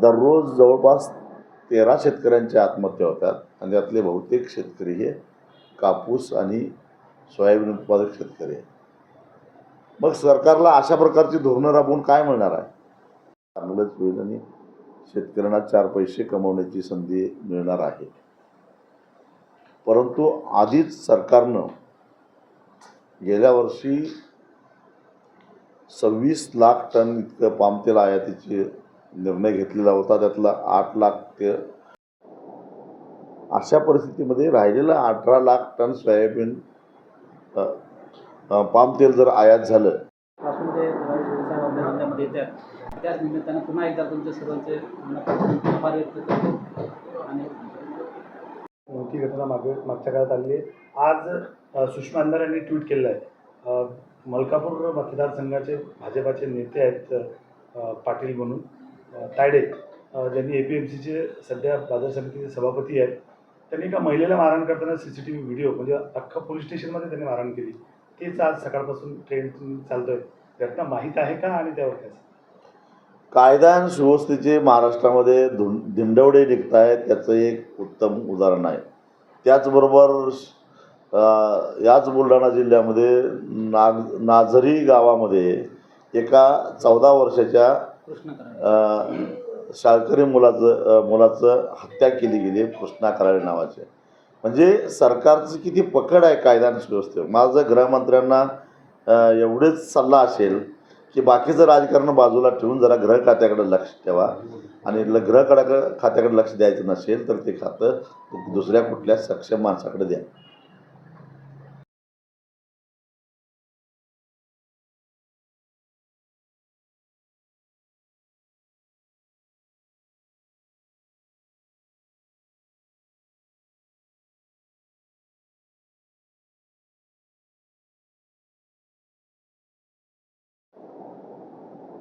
दररोज जवळपास तेरा शेतकऱ्यांच्या आत्महत्या होतात. आणि त्यातले बहुतेक शेतकरी हे कापूस आणि सोयाबीन उत्पादक शेतकरी आहेत. मग सरकारला अशा प्रकारची धोरणं राबवून काय मिळणार आहे? चांगलंच होईल आणि शेतकऱ्यांना चार पैसे कमवण्याची संधी मिळणार आहे. परंतु आधीच सरकारनं गेल्या वर्षी सव्वीस लाख टन इतकं पामतेल आयातीचे निर्णय घेतलेला होता त्यातला आठ लाख ते अशा परिस्थितीमध्ये राहिलेलं अठरा लाख टन सोयाबीन पामतेल जर आयात झालं. त्याच निमित्तानं पुन्हा एकदा तुमच्या सर्वांचे मनापासून आभार व्यक्त करतो. आणि मोठी घटना मागे मागच्या काळात आलेली आहे. आज सुषमा अंधार यांनी ट्विट केलेलं आहे. मलकापूर मतदारसंघाचे भाजपाचे नेते आहेत पाटील म्हणून. तायडे ज्यांनी ए पी एम सीचे सध्या बाजार समितीचे सभापती आहेत त्यांनी एका महिलेला मारहाण करताना C C T V video म्हणजे अख्खा पोलीस स्टेशनमध्ये त्यांनी मारहाण केली. तेच आज सकाळपासून ट्रेंड चालतोय. घटना माहीत आहे का आणि त्यावर काय कायदा आणि सुव्यवस्थेचे महाराष्ट्रामध्ये धुं धिंडवडे निघत आहेत त्याचं एक उत्तम उदाहरण आहे. त्याचबरोबर याच बुलढाणा जिल्ह्यामध्ये नाग नाझरी गावामध्ये एका चौदा वर्षाच्या शाळकरी मुलाचं मुलाचं हत्या केली गेली कृष्णा कराळे नावाचे. म्हणजे सरकारची किती पकड आहे कायदा आणि सुव्यवस्थेवर माझं गृहमंत्र्यांना एवढेच सल्ला असेल की बाकीचं राजकारण बाजूला ठेवून जरा ग्रह खात्याकडे लक्ष ठेवा आणि ल ग्रह खात्याकडे लक्ष द्यायचं नसेल तर ते खातं दुसऱ्या कुठल्या सक्षम माणसाकडे द्या.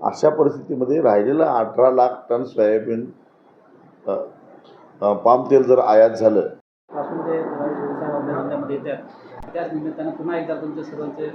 अशा परिस्थितीमध्ये राहिलेलं अठरा लाख टन सोयाबीन पाम तेल पामतेल जर आयात झालं. त्याच निमित्तानं पुन्हा एकदा तुमच्या सर्वांचे